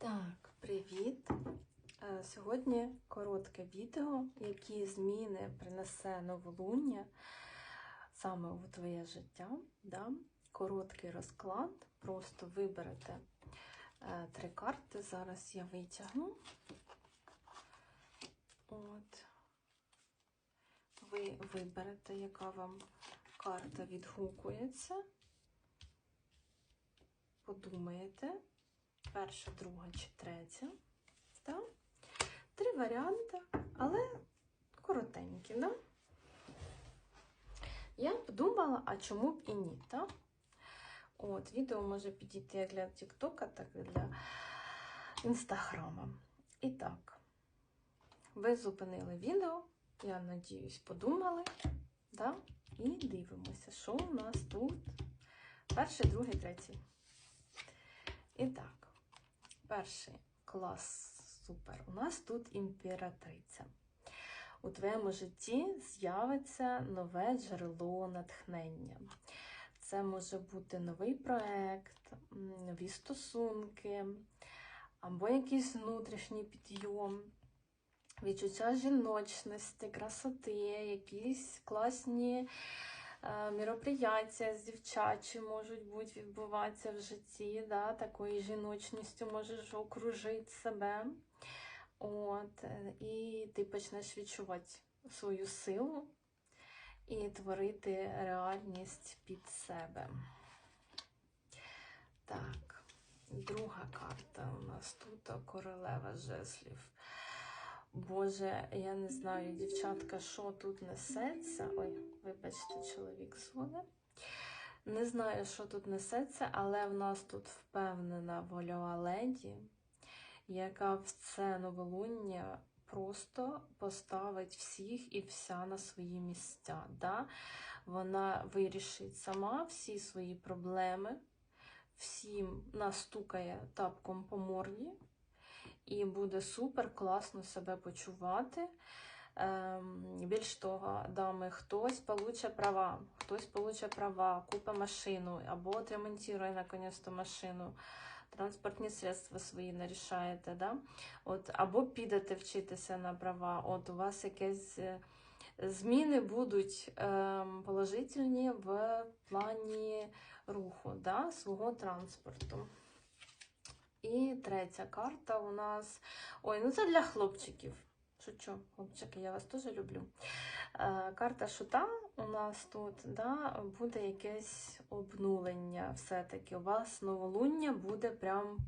Так, привіт! Е, Сьогодні коротке відео, які зміни принесе новолуння саме у твоє життя. Да? Короткий розклад. Просто виберете е, три карти. Зараз я витягну. От. Ви виберете, яка вам карта відгукується. Подумаєте перша, друга чи третя. Да? Три варіанти, але коротенькі. Да? Я подумала, а чому б і ні. Да? От, Відео може підійти як для Тіктока, так і для Інстаграма. І так, ви зупинили відео, я надіюсь, подумали. Да? І дивимося, що у нас тут. Перший, другий, третій. І так, перший клас супер. У нас тут імператриця. У твоєму житті з'явиться нове джерело натхнення. Це може бути новий проект, нові стосунки, або якийсь внутрішній підйом, відчуття жіночності, красоти, якісь класні мероприятия з дівчачі можуть бути відбуватися в житті, да, такою жіночністю можеш окружити себе. От, І ти почнеш відчувати свою силу і творити реальність під себе. Так, друга карта у нас тут королева жеслів. Боже, я не знаю, дівчатка, що тут несеться. Ой, вибачте, чоловік дзвонить. Не знаю, що тут несеться, але в нас тут впевнена вольова леді, яка в це новолуння просто поставить всіх і вся на свої місця. Да? Вона вирішить сама всі свої проблеми, всім настукає тапком по морді і буде супер класно себе почувати. Ем, більш того, дами, хтось получе права, хтось получе права, купить машину або отремонтує наконець-то машину, транспортні средства свої нарішаєте, да? От, або підете вчитися на права. От у вас якесь зміни будуть ем, положительні в плані руху да, свого транспорту. І третя карта у нас. Ой, ну це для хлопчиків. Шучу, хлопчики, я вас теж люблю. Е, карта шута у нас тут да, буде якесь обнулення. Все-таки у вас новолуння буде прям